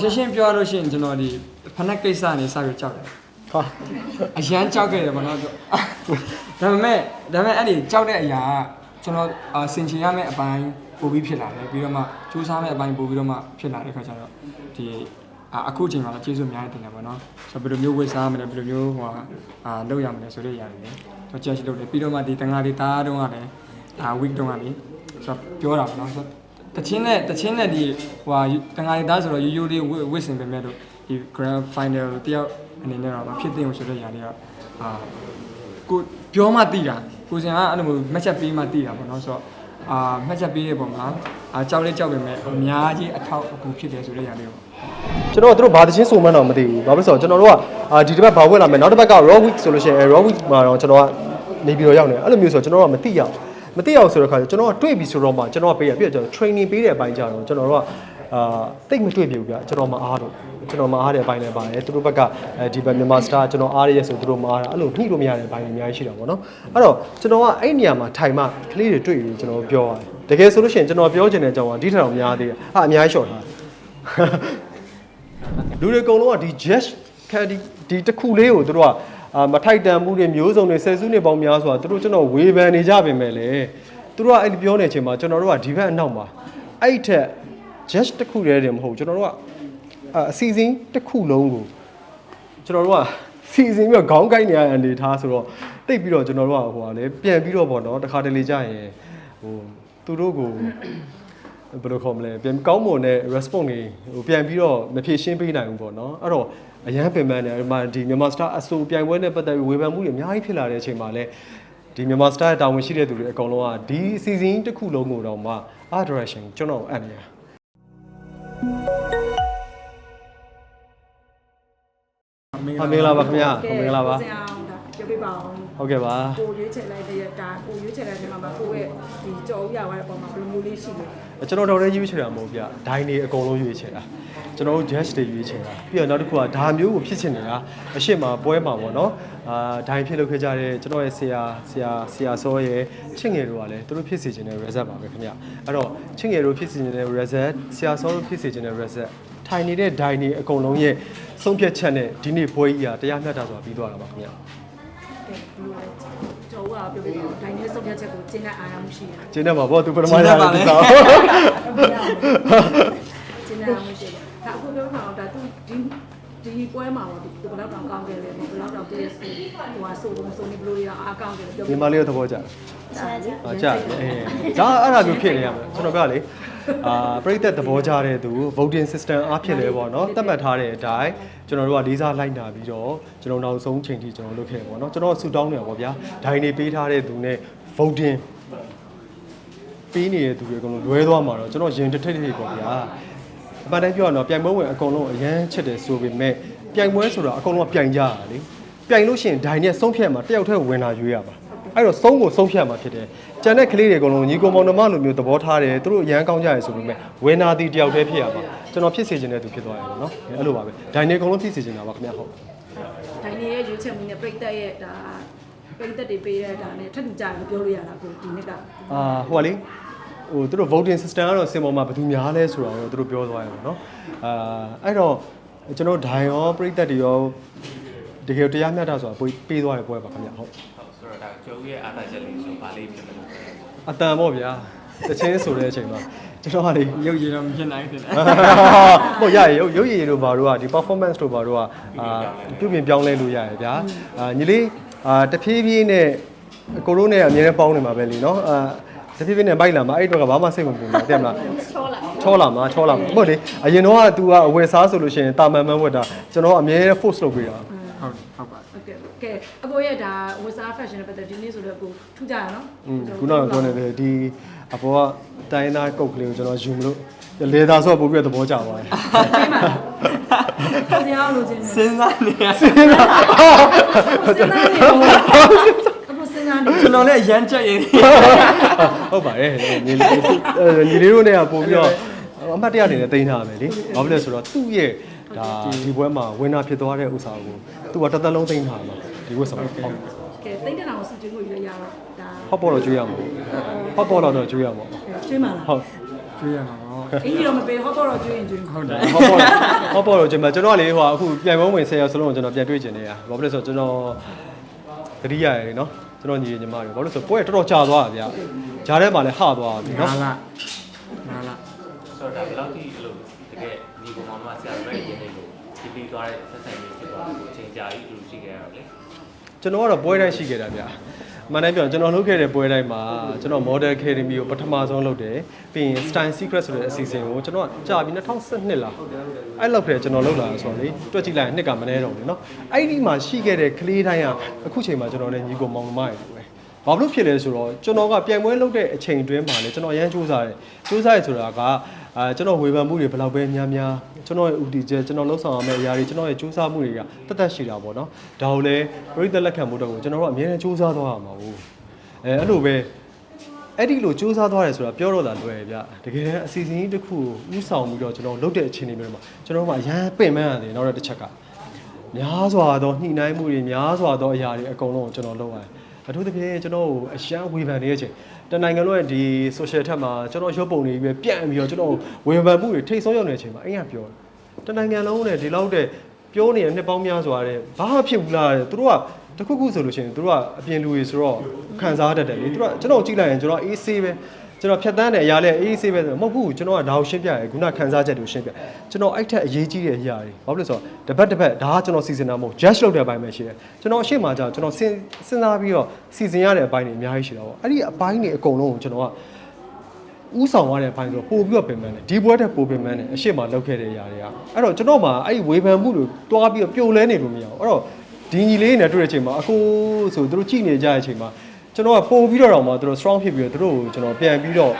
ရှင်းရှင်းပြောရလို့ရှိရင်ကျွန်တော်ဒီဖနက်ကိစ္စနေစပြီးကြောက်တယ်ဟာအရန်ကြောက်ခဲ့တယ်ဗောနော်ဒါပေမဲ့ဒါပေမဲ့အဲ့ဒီကြောက်တဲ့အရာကကျွန်တော်အာစင်ချင်ရမယ့်အပိုင်းပို့ပြီးဖြစ်လာတယ်ပြီးတော့မှစူးစမ်းမယ့်အပိုင်းပို့ပြီးတော့မှဖြစ်လာတဲ့ခါကျတော့ဒီအာအခုချိန်မှာတော့ကျေးဇူးအများကြီးတင်တယ်ဗောနော်ဆိုတော့ဘယ်လိုမျိုးဝေစားမလဲဘယ်လိုမျိုးဟိုဟာအာလုပ်ရမလဲဆိုတဲ့ຢာတွေလေတော့ချက်ရှိလုပ်တယ်ပြီးတော့မှဒီတန်ဃာတွေတားတုံးကလည်းအာ week တုံးကလေဆိုတော့ပြောတာဗောနော်ဆို တော့တချင်းနဲ့တချင်းနဲ့ဒီဟိုဟာတန်ဃာတွေတားဆိုတော့ရိုးရိုးလေးဝစ်စင်ပဲမဲ့လို့ဒီ grand final တယောက်အနေနဲ့တော့မဖြစ်သင့်ဘူးဆိုတဲ့ຢာတွေကအာကိုပြောမှသိတာကိုစင်ကအဲ့လိုမျိုးမှတ်ချက်ပေးမှသိတာပေါ့နော်ဆိုတော့အာမှတ်ချက်ပေးတဲ့ပုံမှာအာကြောက်လေးကြောက်ပေမဲ့အများကြီးအထောက်အကူဖြစ်တယ်ဆိုတဲ့ຢာလေးပေါ့ကျွန်တော်တို့ဘာတချင်းစုံမှန်းတော့မသိဘူးဘာဖြစ်လို့လဲဆိုတော့ကျွန်တော်တို့ကအာဒီတစ်ပတ်ဘာဝက်လာမယ်နောက်တစ်ပတ်က raw week ဆိုလို့ရှိရင် raw week မှာတော့ကျွန်တော်ကနေပြီးတော့ရောက်နေတယ်အဲ့လိုမျိုးဆိုတော့ကျွန်တော်တို့ကမသိရဘူး မသိရအောင်ဆိုတဲ့ခါကျကျွန်တော်ကတွေ့ပြီဆိုတော့မှကျွန်တော်ကပေးရပြီးတော့ကျွန်တော် training ပေးတဲ့အပိုင်းကြတော့ကျွန်တော်တို့ကအာတိတ်မတွေ့ပြီဘူးဗျကျွန်တော်မအားတော့ကျွန်တော်မအားတဲ့အပိုင်းလည်းပါတယ်သူတို့ဘက်ကအဲဒီဘက်မြန်မာ star ကျွန်တော်အားရရဲ့ဆိုသူတို့မအားတာအဲ့လိုညှိလို့မရတဲ့အပိုင်းတွေအများကြီးရှိတာပေါ့နော်အဲ့တော့ကျွန်တော်ကအဲ့နေရာမှာထိုင်မှကလေးတွေတွေ့ပြီးကျွန်တော်ပြောရတယ်တကယ်ဆိုလို့ရှိရင်ကျွန်တော်ပြောချင်တဲ့အကြောင်းကဒီထက်တော့များသေးတယ်ဟာအများကြီးရှော့ထားတယ်လူတွေအကုန်လုံးကဒီ judge ခက်ဒီဒီတစ်ခုလေးကိုသူတို့ကအာ မထိုက်တန်မှုတွေမျိုးစုံတွေဆယ်စုနှစ်ပေါင်းများစွာသူတို့ကျွန်တော်ဝေဖန်နေကြပင်မဲ့လေသူတို့ကအဲ့ဒီပြောနေချိန်မှာကျွန်တော်တို့ကဒီဘက်အနောက်မှာအဲ့ဒီထက် judge တစ်ခုတည်းတည်းမဟုတ်ကျွန်တော်တို့ကအအစီအစဉ်တစ်ခုလုံးကိုကျွန်တော်တို့ကစီစဉ်ပြီးတော့ခေါင်းကိုက်နေရတဲ့အနေထားဆိုတော့တိတ်ပြီးတော့ကျွန်တော်တို့ကဟိုဟာလေပြန်ပြီးတော့ပေါ့နော်တခါတလေကြာရင်ဟိုသူတို့ကို ဘယ်လိုခေါ်မလဲပြန်ကောင်းမွန်တဲ့ response တွေဟိုပြန်ပြီးတော့မဖြေရှင်းပေးနိုင်ဘူးပေါ့နော်အဲ့တော့အရန်ပင်ပန်းတယ်ဒီမှာဒီမြန်မာ star အဆိုပြိုင်ပွဲနဲ့ပတ်သက်ပြီးဝေဖန်မှုတွေအများကြီးဖြစ်လာတဲ့အချိန်မှာလဲဒီမြန်မာ star ရဲ့တာဝန်ရှိတဲ့သူတွေအကုန်လုံးကဒီ season တစ်ခုလုံးကိုတော့မှ art direction ကျွန်တော်အပ်နေတာမင်္ဂဟာလာမင်္ဂလာပါခင်ဗျာမင်္ဂလာပါဆ ရာအောင်ဒါပြောပြပါအောင်ဟုတ်ကဲ့ပါကိုရွေးချယ်လိုက်တဲ့ဒါကိုရွေးချယ်တဲ့နေရာမှာကိုရဲ့ဒီကြော်ဥရသွားတဲ့ပုံမှာဘယ်လိုမျိုးလေးရှိလဲကျွန်တော်တော့လည်းရွေးချယ်တာမဟုတ်ဗျဒိုင်းတွေအကုန်လုံးရွေးချယ်တာကျွန်တော်တို့ judge တွေရွေးချယ်တာပြီးတော့နောက်တစ်ခုကဒါမျိုးကိုဖြစ်ချင်နေတာအရှိမပွဲမှာပေါ့နော်အာဒိုင်းဖြစ်လုပ်ခဲ့ကြတဲ့ကျွန်တော်ရဲ့ဆရာဆရာဆရာစောရဲ့ချစ်ငယ်တို့ကလည်းသူတို့ဖြစ်စေချင်တဲ့ result ပါပဲခင်ဗျအဲ့တော့ချစ်ငယ်တို့ဖြစ်စေချင်တဲ့ result ဆရာစောတို့ဖြစ်စေချင်တဲ့ result ထိုင်နေတဲ့ဒိုင်းတွေအကုန်လုံးရဲ့ဆုံးဖြတ်ချက်နဲ့ဒီနေ့ပွဲကြီးကတရားမျှတစွာပြီးသွားတာပါခင်ဗျ ကဲဘယ်လိုလဲကြော်ဥကပြောပြပါအောင်ဒိုင်နဲ့ဆုံးဖြတ်ချက်ကိုကျင်းတဲ့အာရုံရှိတာကျင်းတယ်ပါဘောသူပထမရတဲ့ဒီစားကျင်းတဲ့အာရုံရှိတယ်ဒါအခုပြောပြပါအောင်ဒါသူဒီဒီပွဲမှာပေါ့ဒီဘယ်လောက်တောင်ကောင်းခဲ့လဲဘယ်လောက်တောင်ပြည့်စုံဟိုဟာဆိုတော့ဆိုနေဘယ်လိုတွေအားကောင်းခဲ့လဲပြောပြဒီမလေးရောသဘောကျတယ်အာကြအေးဒါအဲ့ဒါမျိုးဖြစ်နေရမယ်ကျွန်တော်ပြောလေ အာပြိသက်သဘောကြတဲ့သူ voting system အားဖြစ်လဲပေါ့နော်သတ်မှတ်ထားတဲ့အတိုင်းကျွန်တော်တို့ကလေးစားလိုက်နာပြီးတော့ကျွန်တော်နောက်ဆုံးချိန်ထိကျွန်တော်လုပ်ခဲ့ပေါ့နော်ကျွန်တော်ဆူတောင်းနေတာပေါ့ဗျာဒိုင်နေပေးထားတဲ့သူနဲ့ voting ပေးနေတဲ့သူတွေအကုန်လုံးလွဲသွားမှာတော့ကျွန်တော်ရင်တစ်ထိတ်ထိတ်ပေါ့ဗျာအမှန်တမ်းပြောရတော့ပြိုင်ပွဲဝင်အကုန်လုံးအရန်ချစ်တယ်ဆိုပေမဲ့ပြိုင်ပွဲဆိုတာအကုန်လုံးကပြိုင်ကြတာလေပြိုင်လို့ရှိရင်ဒိုင်နဲ့ဆုံးဖြတ်မှာတယောက်တည်းဝင်လာရွေးရပါ အဲ့တော့ဆုံးကိုဆုံးဖြတ်မှာဖြစ်တယ်ကျန်တဲ့ကလေးတွေအကုန်လုံးညီကိုမောင်နှမလိုမျိုးသဘောထားတယ်သူတို့အရန်ကောင်းကြရဆိုပေမဲ့ဝင်နာသည်တယောက်တည်းဖြစ်ရပါကျွန်တော်ဖြစ်စေချင်တဲ့သူဖြစ်သွားရပါတော့အဲ့လိုပါပဲဒိုင်နေအကုန်လုံးဖြစ်စေချင်တာပါခင်ဗျာဟုတ်ဒိုင်နဲ့ရွေးချယ်မှုနဲ့ပြိသက်ရဲ့ဒါပြိသက်တွေပေးတဲ့ဒါနဲ့ထပ်တူကြတယ်ပြောလို့ရတာကိုဒီနေ့ကအာဟိုကလေဟိုသူတို့ voting system ကတော့စင်ပေါ်မှာဘယ်သူများလဲဆိုတာကိုသူတို့ပြောသွားရပါတော့အာအဲ့တော့ကျွန်တော်ဒိုင်ရောပြိသက်တွေရောတကယ်တရားမျှတဆိုတာပိုပေးသွားရပွဲပါခင်ဗျာဟုတ်ဟုတ်ဆိုတော့ဒါ ကျုပ်ရဲ့အားသာချက်လေးဆိုဗာလေးဖြစ်မလို့ အတန်ပေါ့ဗျာတချင်းဆိုတဲ့အချိန်မှာကျွန်တော်ကလေ ရုပ်ရည်တော့မဖြစ်နိုင်ဘူးတင်တယ် ဟုတ်ရရရုပ်ရုပ်ရည်တို့ဘာတို့ကဒီ performance တို့ဘာတို့ကအာပြုပြင်ပြောင်းလဲလို့ရရဗျာအာညီလေးအာတဖြည်းဖြည်းနဲ့ကိုရိုးနဲ့အမြဲတမ်းပေါင်းနေမှာပဲလीเนาะအာတဖြည်းဖြည်းနဲ့ဘိုက်လာမှာအဲ့တော့ကဘာမှစိတ်မပူဘူးတဲ့မလား ချောလာ ချောလာမှာချောလာမှာဟုတ်လေအရင်တော့က तू ကအဝယ်စားဆိုလို့ရှိရင်တာမန်မန်ဝတ်တာကျွန်တော်အမြဲ force လုပ်ပေးတာ ဟုတ်ဟုတ်ပါ ဟုတ်ကဲ့ကဲအကိုရဲ့ဒါဝတ်စား fashion နဲ့ပတ်သက်ဒီနေ့ဆိုတော့ကိုထူးကြရနော်ခုနကပြောနေတယ်ဒီအပေါ်ကတိုင်းသားကုတ်ကလေးကိုကျွန်တော်ယူမလို့လေသာဆိုတော့ပို့ပြသဘောကျသွားတယ်ပြီးပါလားဆရာအောင်လို့ခြင်းစဉ်းစားနေရစဉ်းစားစဉ်းစားနေအခုစဉ်းစားနေကျွန်တော်လည်းရမ်းချက်ရည်ဟုတ်ပါတယ်ညီလေးညီလေးတို့နဲ့ကပို့ပြီးတော့အမှတ်တရအနေနဲ့တင်ထားမယ်လေဘာဖြစ်လဲဆိုတော့သူ့ရဲ့ ဒါဒီဘွဲမှာဝင်းနာဖြစ်သွားတဲ့ဥစ္စာကိုသူကတစ်သက်လုံးတင်ထားမှာဒီဝတ်ဆောင်ဟုတ်ကဲတိတ်တနာကိုစုကျွေးကိုရရတော့ဒါဟော့ပေါ်တော့ကျွေးရမှာဟော့ပေါ်တော့ကျွေးရမှာကျွေးမှာလားဟုတ်ကျွေးရမှာပေါ့အင်းကြီးတော့မပေးဟောပေါ်တော့ကျွေးရင်ကျွေးဟုတ်တယ်ဟောပေါ်ဟောပေါ်တော့ကျွန်မကျွန်တော်ကလေဟိုအခုပြန်ပုံးဝင်10ရောက်စလုံးကိုကျွန်တော်ပြန်တွေ့ကျင်နေတာဘာဖြစ်လဲဆိုတော့ကျွန်တော်တတိယရယ်နော်ကျွန်တော်ညီညီမတွေဘာလို့လဲဆိုပွဲတော်တော်ကြာသွားတာဗျဂျားထဲမှာလည်းဟသွားပြီငါနော်လားငါလားဆိုတော့ဒါဘယ်လောက်ထိအဲ့လိုတကယ် ညီကောင်မမဆရာတို့ရဲ့ရင်းနေလို့ဒီပြီးသွားတဲ့ဆက်ဆံရေးဖြစ်သွားလို့အချိန်ကြာကြီးတူရှိခဲ့ရတော့လေ ကျွန်တော်ကတော့ပွဲတိုင်းရှိခဲ့တာဗျမှန်တယ်ပြောကျွန်တော်လုပ်ခဲ့တဲ့ပွဲတိုင်းမှာကျွန်တော် Model Academy ကိုပထမဆုံးလုပ်တယ်ပြီးရင် Style Secret ဆိုတဲ့အစီအစဉ်ကိုကျွန်တော်ကကြာပြီ2012လားအဲ့လောက်တည်းကျွန်တော်လုပ်လာဆိုတော့လေတွက်ကြည့်လိုက်ရင်နှစ်ကမနေတော့ဘူးเนาะအဲ့ဒီမှာရှိခဲ့တဲ့ကလေးတိုင်းကအခုချိန်မှာကျွန်တော်လည်းညီကိုမောင်နှမတွေပဲ ဘာလို့ဖြစ်လဲဆိုတော့ကျွန်တော်ကပြိုင်ပွဲလုပ်တဲ့အချိန်တွင်းမှာလေကျွန်တော်အရန်စူးစမ်းတယ်စူးစမ်းရဆိုတာက အာကျွန်တော်ဝေဖန်မှုတွေဘယ်လောက်ပဲများများကျွန်တော်ရဲ့ UD ကျကျွန်တော်လှုပ်ဆောင်ရမယ့်အရာတွေကျွန်တော်ရဲ့စူးစမ်းမှုတွေကတသက်ရှိတာပေါ့နော်ဒါကိုလည်းပြိသက်လက်ခံမှုတော့ကိုကျွန်တော်တို့ကအများနဲ့စူးစမ်းသွားရမှာဘူးအဲအဲ့လိုပဲအဲ့ဒီလိုစူးစမ်းသွားတယ်ဆိုတာပြောတော့တာလွယ်ဗျတကယ်တမ်းအစီအစဉ်ကြီးတစ်ခုကိုဥဆောင်ပြီးတော့ကျွန်တော်လုပ်တဲ့အချိန်တွေမျိုးမှာကျွန်တော်တို့ကအရန်ပင်ပန်းရတယ်နောက်တစ်ချက်ကများစွာသောညှိနှိုင်းမှုတွေများစွာသောအရာတွေအကုန်လုံးကိုကျွန်တော်လုပ်ရတယ်။ အထူးသဖြင့်ကျွန်တော်ကိုအရှမ်းဝေဖန်နေတဲ့အချိန်တနိုင်ငံလုံးရဲ့ဒီ social ထက်မှာကျွန်တော်ရုပ်ပုံတွေပဲပြန့်ပြီးတော့ကျွန်တော်ဝေဖန်မှုတွေထိတ်ဆုံးရောက်နေတဲ့အချိန်မှာအရင်ကပြောတယ်။တနိုင်ငံလုံးနဲ့ဒီလောက်တဲ့ပြောနေတဲ့နှစ်ပေါင်းများစွာတဲ့ဘာမှဖြစ်ဘူးလားတဲ့သူတို့ကတခုခုဆိုလို့ရှိရင်သူတို့ကအပြင်လူတွေဆိုတော့ခံစားတတ်တယ်လေသူတို့ကကျွန်တော်ကြည့်လိုက်ရင်ကျွန်တော်အေးဆေးပဲ ကျွန်တော်ဖြတ်တန်းတဲ့အရာလဲအေးဆေးပဲဆိုတော့မဟုတ်ဘူးကျွန်တော်ကဒါကိုရှင်းပြရဲခုနခံစားချက်တွေကိုရှင်းပြကျွန်တော်အဲ့ထက်အရေးကြီးတဲ့အရာတွေဘာဖြစ်လို့လဲဆိုတော့တစ်ပတ်တစ်ပတ်ဒါကကျွန်တော်စီစဉ်တာမဟုတ် judge လုပ်တဲ့အပိုင်းပဲရှိတယ်ကျွန်တော်အရှိမကြောင်ကျွန်တော်စဉ်စဉ်းစားပြီးတော့စီစဉ်ရတဲ့အပိုင်းတွေအများကြီးရှိတာပေါ့အဲ့ဒီအပိုင်းတွေအကုန်လုံးကိုကျွန်တော်ကဥဆောင်ရတဲ့အပိုင်းဆိုတော့ပို့ပြီးတော့ပင်ပန်းတယ်ဒီဘွဲတဲ့ပို့ပင်ပန်းတယ်အရှိမလောက်ခဲ့တဲ့အရာတွေကအဲ့တော့ကျွန်တော်မှအဲ့ဒီဝေဖန်မှုတွေတွားပြီးတော့ပြိုလဲနေလို့မရဘူးအဲ့တော့ဒီညီလေးနဲ့တွေ့တဲ့အချိန်မှာအကိုဆိုသူတို့ကြည့်နေကြတဲ့အချိန်မှာ ကျွန်တော်ကပို့ပြီးတော့တော့မှသူတို့ strong ဖြစ်ပြီးတော့သူတို့ကိုကျွန်တော်ပြန်ပြီးတော့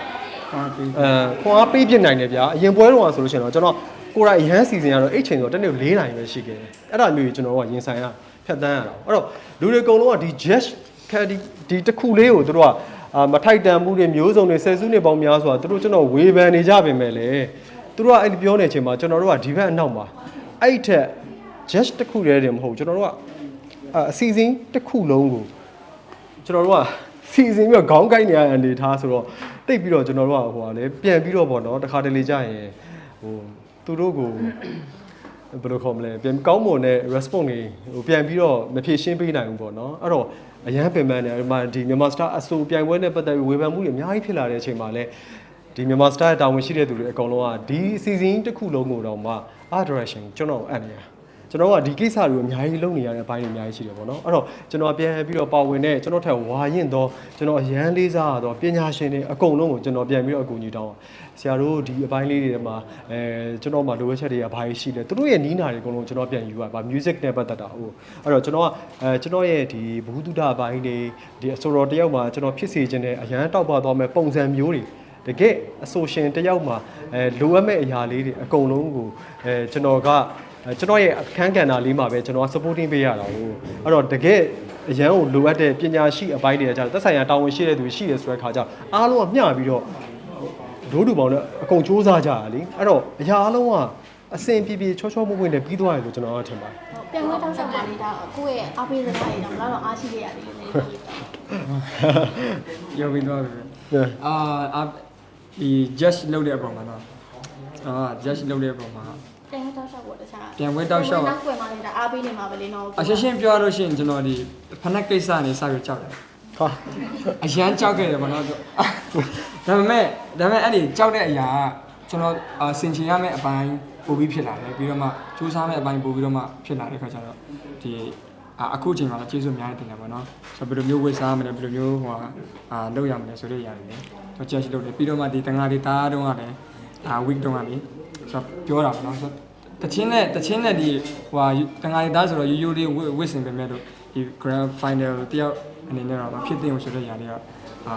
ဟာပြီးအဲခွန်အားပေးပြစ်နိုင်တယ်ဗျာအရင်ပွဲတော့ဆိုလို့ရှိရင်တော့ကျွန်တော်ကိုယ်တိုင်ရဟန်းစီစဉ်ရတော့အဲ့ချိန်ဆိုတော့တနေ့၄နိုင်ပဲရှိခဲ့တယ်အဲ့ဒါမျိုးကြီးကျွန်တော်တို့ကရင်ဆိုင်ရဖြတ်တန်းရတာအဲ့တော့လူတွေအကုန်လုံးကဒီ judge ခက်ဒီဒီတစ်ခုလေးကိုသူတို့ကအာမထိုက်တန်မှုတွေမျိုးစုံတွေဆယ်စုနှစ်ပေါင်းများစွာသူတို့ကျွန်တော်ဝေဖန်နေကြပင်မဲ့လေသူတို့ကအဲ့ဒီပြောနေချိန်မှာကျွန်တော်တို့ကဒီဘက်အနောက်မှာအဲ့ထက် judge တစ်ခုတည်းတည်းမဟုတ်ကျွန်တော်တို့ကအအစီအစဉ်တစ်ခုလုံးကို ကျွန်တော်တို့ကစီစဉ်ပြီးတော့ခေါင်းကိုက်နေရတဲ့အနေထားဆိုတော့တိတ်ပြီးတော့ကျွန်တော်တို့ကဟိုဟာလေပြန်ပြီးတော့ပေါ့နော်တခါတလေကြာရင်ဟိုသူတို့ကိုဘယ်လိုခေါ်မလဲပြန်ကောင်းမွန်တဲ့ response တွေဟိုပြန်ပြီးတော့မဖြေရှင်းပေးနိုင်ဘူးပေါ့နော်အဲ့တော့အရန်ပင်ပန်းနေဒီမှာဒီမြန်မာစတာအဆိုပြိုင်ပွဲနဲ့ပတ်သက်ပြီးဝေဖန်မှုတွေအများကြီးဖြစ်လာတဲ့အချိန်မှာလဲဒီမြန်မာစတာရဲ့တာဝန်ရှိတဲ့သူတွေအကုန်လုံးကဒီစီစဉ်တစ်ခုလုံးကိုတော့မှ art direction ကျွန်တော်အပ်နေတာ ကျွန်တော်ကဒီကိစ္စတွေကိုအများကြီးလုပ်နေရတဲ့အပိုင်းတွေအများကြီးရှိတယ်ပေါ့နော်အဲ့တော့ကျွန်တော်ပြန်ပြီးတော့ပါဝင်တဲ့ကျွန်တော်ထက်ဝါရင်တော့ကျွန်တော်အရန်လေးစားရတော့ပညာရှင်တွေအကုန်လုံးကိုကျွန်တော်ပြန်ပြီးတော့အကူအညီတောင်းဆရာတို့ဒီအပိုင်းလေးတွေမှာအဲကျွန်တော်မှလိုအပ်ချက်တွေကဘာကြီးရှိလဲသူတို့ရဲ့နီးနာတွေအကုန်လုံးကျွန်တော်ပြန်ယူရပါ music နဲ့ပတ်သက်တာဟုတ်အဲ့တော့ကျွန်တော်ကအဲကျွန်တော်ရဲ့ဒီဘ ഹു တုဒအပိုင်းတွေဒီအဆိုတော်တယောက်မှာကျွန်တော်ဖြစ်စေခြင်းနဲ့အရန်တောက်ပသွားမဲ့ပုံစံမျိုးတွေတကယ်အဆိုရှင်တယောက်မှာအဲလိုအပ်မဲ့အရာလေးတွေအကုန်လုံးကိုအဲကျွန်တော်ကအဲ ကျွန်တော်ရဲ့အခန်းကဏ္ဍလေးမှာပဲကျွန်တော်က supporting ပေးရတာကိုအဲ့တော့တကယ်အရန်ကိုလိုအပ်တဲ့ပညာရှိအပိုင်းတွေကကြာသက်ဆိုင်ရာတာဝန်ရှိတဲ့သူရှိတယ်ဆိုတဲ့ခါကျအားလုံးကမျှပြီးတော့ဒိုးတူပေါင်းနဲ့အကုန်စူးစမ်းကြတာလေအဲ့တော့အရာအားလုံးကအစင်ပြေပြေချောချောမွေ့မွေ့နဲ့ပြီးသွားတယ်လို့ကျွန်တော်ကထင်ပါတယ်ပြန်ခွဲတောက်လျှောက်ပါလေဒါကိုယ့်ရဲ့အားပေးစကားတွေတော့ဘယ်တော့အားရှိခဲ့ရတယ်လို့လည်းပြောတာပြောပြီးသွားပြီဟဲ့အာအာဒီ judge လုပ်တဲ့အပေါ်မှာတော့အာ judge လုပ်တဲ့အပေါ်မှာ ပြန်ခွဲတောက်လျှောက်ပေါ်တခြားပြန်ခွဲတောက်လျှောက် နောက်ကွယ်မှာလည်းဒါအားပေးနေမှာပဲလေနော်အရှင်းရှင်းပြောရလို့ရှိရင်ကျွန်တော်ဒီဖနက်ကိစ္စနေစပြီးကြောက်တယ်ဟာအရန်ကြောက်ခဲ့တယ်ဗောနော်ဒါပေမဲ့ဒါပေမဲ့အဲ့ဒီကြောက်တဲ့အရာကကျွန်တော်အာစင်ချင်ရမယ့်အပိုင်းပို့ပြီးဖြစ်လာတယ်ပြီးတော့မှစူးစမ်းမယ့်အပိုင်းပို့ပြီးတော့မှဖြစ်လာတဲ့ခါကျတော့ဒီအာအခုချိန်မှာတော့ကျေးဇူးအများကြီးတင်တယ်ဗောနော်ဆိုတော့ဘယ်လိုမျိုးဝေစားမလဲဘယ်လိုမျိုးဟိုဟာအာလုပ်ရမလဲဆိုတဲ့ຢာတွေလေဆိုတော့ချက်ရှိလုပ်တယ်ပြီးတော့မှဒီတန်ဃာတွေတားတုန်းကလည်းအာ week တုန်းကလေဆိုတော့ပြောတာဗောနော်ဆိုတော့ တချင်းနဲ့တချင်းနဲ့ဒီဟိုဟာတန်ဃာတွေတားဆိုတော့ရိုးရိုးလေးဝစ်စင်ပဲမဲ့လို့ဒီ grand final တယောက်အနေနဲ့တော့မဖြစ်သင့်ဘူးဆိုတဲ့ຢာတွေကအာ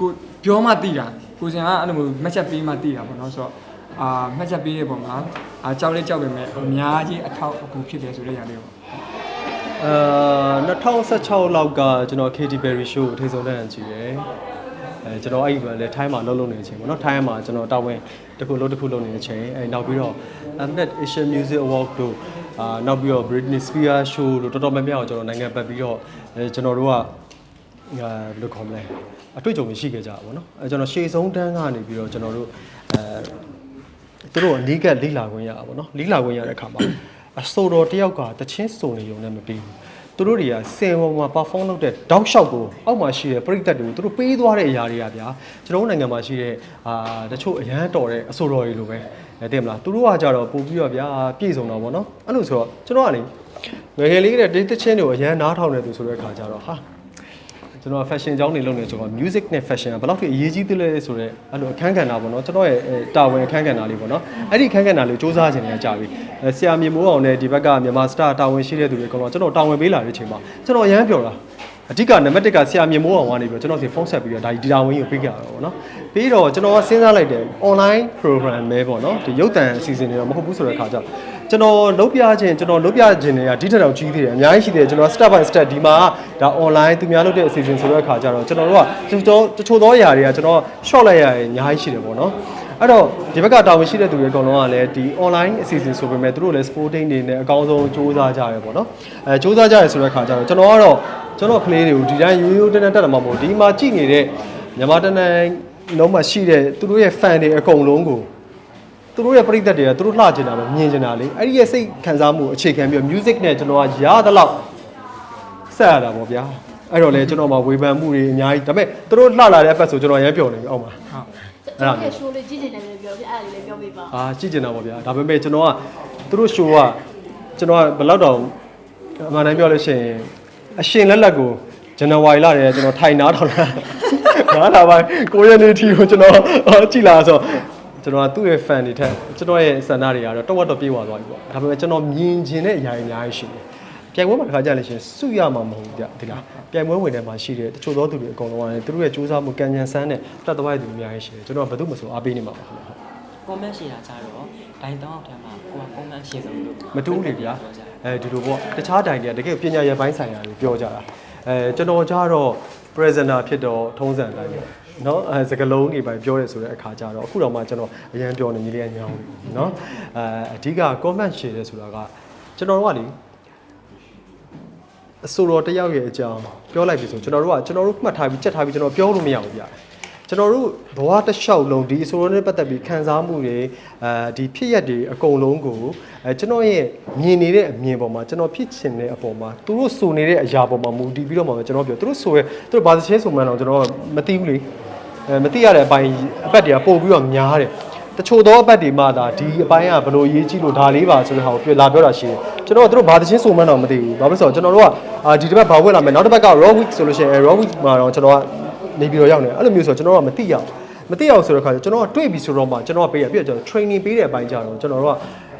ကိုပြောမှတိတာကိုစင်ကအဲ့လိုမျိုးမှတ်ချက်ပေးမှတိတာပေါ့နော်ဆိုတော့အာမှတ်ချက်ပေးတဲ့ပုံမှာအာကြောက်လေးကြောက်ပေမဲ့အများကြီးအထောက်အကူဖြစ်တယ်ဆိုတဲ့ຢာလေးပေါ့အာ2016လောက်ကကျွန်တော် Katy Perry show ကိုထိဆုံးတဲ့ကြည့်ရယ် အဲကျွန်တော်အဲ့ဒီမှာလည်းထိုင်းမှာလှုပ်လှုပ်နေတဲ့အချိန်ပေါ့နော်ထိုင်းမှာကျွန်တော်တာဝန်တစ်ခုလှုပ်တစ်ခုလှုပ်နေတဲ့အချိန်အဲနောက်ပြီးတော့ Mnet Asian Music Award တို့အာနောက်ပြီးတော့ Britney Spears show တို့တော်တော်များများကိုကျွန်တော်နိုင်ငံပတ်ပြီးတော့အဲကျွန်တော်တို့ကဘယ်လိုခေါ်မလဲအတွေ့အကြုံတွေရှိခဲ့ကြတာပေါ့နော်အဲကျွန်တော်ရှေ့ဆုံးတန်းကနေပြီးတော့ကျွန်တော်တို့အဲသူတို့အနီးကပ်လိလာခွင့်ရတာပေါ့နော်လိလာခွင့်ရတဲ့အခါမှာအဆိုတော်တယောက်ကတချင်းစုံနေုံနဲ့မပြီးဘူး သူတို့တွေကစင်ပေါ်မှာ perform လုပ်တဲ့တောက်လျှောက်ကိုအောက်မှာရှိတဲ့ပရိသတ်တွေကိုသူတို့ပေးသွားတဲ့အရာတွေကဗျာကျွန်တော်တို့နိုင်ငံမှာရှိတဲ့အာတချို့အရန်တော်တဲ့အဆိုတော်တွေလိုပဲအဲသိမလားသူတို့ကကြတော့ပို့ပြီးတော့ဗျာပြည့်စုံတော့ဗောနော်အဲ့လိုဆိုတော့ကျွန်တော်ကလေငယ်ငယ်လေးတဲ့ဒီတချင်းတွေကိုအရန်နားထောင်နေသူဆိုတဲ့အခါကျတော့ဟာ ကျွန်တော် fashion အကြောင်းနေလုပ်နေဆိုတော့ music နဲ့ fashion ကဘယ်လောက်ထိအရေးကြီးသလဲဆိုတော့အဲ့လိုအခန်းကဏ္ဍပေါ့နော်ကျွန်တော်ရဲ့အဲတာဝန်အခန်းကဏ္ဍလေးပေါ့နော်အဲ့ဒီအခန်းကဏ္ဍလေးကိုစူးစမ်းခြင်းလည်းကြာပြီအဲဆရာမြေမိုးအောင်နဲ့ဒီဘက်ကမြန်မာ star တာဝန်ရှိတဲ့သူတွေအကုန်လုံးကျွန်တော်တာဝန်ပေးလာတဲ့အချိန်မှာကျွန်တော်အရန်ပြောတာအဓိကနံပါတ်1ကဆရာမြေမိုးအောင်ကနေပြီးတော့ကျွန်တော်စီဖုန်းဆက်ပြီးတော့ဒါဒီတာဝန်ကြီးကိုပေးကြတာပေါ့နော်ပြီးတော့ကျွန်တော်ကစဉ်းစားလိုက်တယ် online program ပဲပေါ့နော်ဒီရုပ်သံအစီအစဉ်တွေတော့မဟုတ်ဘူးဆိုတဲ့အခါကျတော့ ကျွန်တော်လုပ်ပြခြင်းကျွန်တော်လုပ်ပြခြင်းတွေကဒီထက်တော့ကြီးသေးတယ်အများကြီးရှိသေးတယ်ကျွန်တော် step by step ဒီမှာဒါ online သူများလုပ်တဲ့အစီအစဉ်ဆိုတဲ့အခါကျတော့ကျွန်တော်တို့ကကျွန်တော်တချို့သောຢာတွေကကျွန်တော် short လိုက်ရရင်အများကြီးရှိတယ်ပေါ့နော်အဲ့တော့ဒီဘက်ကတာဝန်ရှိတဲ့သူတွေအကုန်လုံးကလည်းဒီ online အစီအစဉ်ဆိုပေမဲ့သူတို့လည်း sporting တွေနဲ့အကောင်းဆုံးစူးစမ်းကြရဲပေါ့နော်အဲစူးစမ်းကြရဲဆိုတဲ့အခါကျတော့ကျွန်တော်ကတော့ကျွန်တော်ကလေးတွေကိုဒီတိုင်းရိုးရိုးတန်းတန်းတက်လာမှာမဟုတ်ဘူးဒီမှာကြည့်နေတဲ့မြန်မာတန်းတန်းလုံးမှာရှိတဲ့သူတို့ရဲ့ fan တွေအကုန်လုံးကို သူတို့ရဲ့ပရိသတ်တွေကသူတို့လှကျင်တာပဲမြင်ကျင်တာလေအဲ့ဒီရဲ့စိတ်ခံစားမှုအခြေခံပြီးတော့ music နဲ့ကျွန်တော်ကရသလောက်ဆက်ရတာပေါ့ဗျာအဲ့တော့လေကျွန်တော်မှာဝေဖန်မှုတွေအများကြီးဒါပေမဲ့သူတို့လှလာတဲ့အပတ်ဆိုကျွန်တော်ရမ်းပျော်နေပြီအောက်မှာကျွန်တော်ရဲ့ show လေးကြည့်ချင်တယ်လည်းပြောပြအဲ့ဒါလေးလည်းပြောပြပါအာကြည့်ကျင်တာပေါ့ဗျာဒါပေမဲ့ကျွန်တော်ကသူတို့ show ကကျွန်တော်ကဘယ်လောက်တောင်အမှန်တမ်းပြောလို့ရှိရင်အရှင်လက်လက်ကိုဇန်နဝါရီလတည်းကကျွန်တော်ထိုင်နားထောင်လာငါးလာပိုင်း9ရက်နေ့ထိကိုကျွန်တော်ကြည့်လာဆို ကျွန်တော်ကသူ့ရဲ့ fan တွေထက်ကျွန်တော်ရဲ့စန္ဒတွေကတော့တော့ဝတ်တော့ပြေးသွားသွားပြီပေါ့ဒါပေမဲ့ကျွန်တော်မြင်ကျင်တဲ့အရာတွေအများကြီးရှိတယ်ပြိုင်ပွဲမှာတစ်ခါကြာလို့ရှိရင်စုရမှာမဟုတ်ဘူးကြဒီလားပြိုင်ပွဲဝင်ထဲမှာရှိတဲ့တချို့သောသူတွေအကုန်လုံးကလည်းသူတို့ရဲ့စူးစမ်းမှုကံကြံစမ်းတဲ့တက်သွားတဲ့သူတွေအများကြီးရှိတယ်ကျွန်တော်ကဘယ်သူမှမဆိုအားပေးနေမှာပါခင်ဗျာ comment ရှိတာကြတော့ဒိုင်တောင်းအောက်ထဲမှာကိုက comment ရှိဆုံးလို့မတူးလေဗျာအဲဒီလိုပေါ့တခြားတိုင်တွေကတကယ်ပညာရေးပိုင်းဆိုင်ရာတွေပြောကြတာအဲကျွန်တော်ကြတော့ presenter ဖြစ်တော့ထုံးစံတိုင်းပေါ့ နော်အဲစကလုံးတွေပိုင်းပြောရဲဆိုတဲ့အခါကျတော့အခုတော့မှကျွန်တော်အရင်ပြောနေကြီးလေးကညောင်းနေနော်အဲအဓိက comment ရှယ်ရဲဆိုတာကကျွန်တော်တို့ကလေအဆိုတော်တယောက်ရဲ့အကြောင်းပြောလိုက်ပြီဆိုကျွန်တော်တို့ကကျွန်တော်တို့မှတ်ထားပြီးကြက်ထားပြီးကျွန်တော်ပြောလို့မရဘူးဗျာ ကျွန်တော်တို့ဘဝတစ်လျှောက်လုံးဒီအဆိုတော်နဲ့ပတ်သက်ပြီးခံစားမှုတွေအဲဒီဖြစ်ရက်တွေအကုန်လုံးကိုအဲကျွန်တော်ရဲ့မြင်နေတဲ့အမြင်ပေါ်မှာကျွန်တော်ဖြစ်ချင်တဲ့အပေါ်မှာသူတို့ဆိုနေတဲ့အရာပေါ်မှာမူတည်ပြီးတော့မှပဲကျွန်တော်ပြောသူတို့ဆိုရဲသူတို့ဘာသချင်းဆိုမှန်းတော့ကျွန်တော်မသိဘူးလေအဲမသိရတဲ့အပိုင်းအပတ်တွေကပို့ပြီးတော့များတယ်တချို့သောအပတ်တွေမှသာဒီအပိုင်းကဘလို့ရေးကြည့်လို့ဒါလေးပါဆိုတဲ့ဟာကိုပြောလာပြောတာရှိတယ်ကျွန်တော်ကသူတို့ဘာသချင်းဆိုမှန်းတော့မသိဘူးဘာဖြစ်လို့လဲဆိုတော့ကျွန်တော်တို့ကအာဒီတစ်ပတ်ဘာဝက်လာမယ်နောက်တစ်ပတ်က raw week ဆိုလို့ရှိရင် raw week မှာတော့ကျွန်တော်က နေပြီးတော့ရောက်နေအဲ့လိုမျိုးဆိုတော့ကျွန်တော်ကမသိရဘူးမသိရအောင်ဆိုတဲ့ခါကျကျွန်တော်ကတွေ့ပြီဆိုတော့မှကျွန်တော်ကပေးရပြီးတော့ကျွန်တော် training ပေးတဲ့အပိုင်းကြတော့ကျွန်တော်တို့က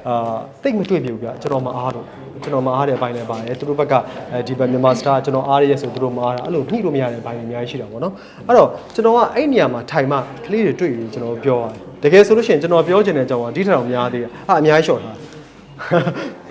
အာတိတ်မတွေ့ပြီဘူးဗျကျွန်တော်မအားတော့ကျွန်တော်မအားတဲ့အပိုင်းလည်းပါတယ်သူတို့ဘက်ကအဲဒီဘက်မြန်မာ star ကျွန်တော်အားရရဲ့ဆိုသူတို့မအားတာအဲ့လိုညှိလို့မရတဲ့အပိုင်းတွေအများကြီးရှိတာပေါ့နော်အဲ့တော့ကျွန်တော်ကအဲ့နေရာမှာထိုင်မှကလေးတွေတွေ့ပြီးကျွန်တော်ပြောရတယ်တကယ်ဆိုလို့ရှိရင်ကျွန်တော်ပြောချင်တဲ့အကြောင်းကဒီထက်တော့များသေးတယ်ဟာအများကြီးရှော့ထားတယ်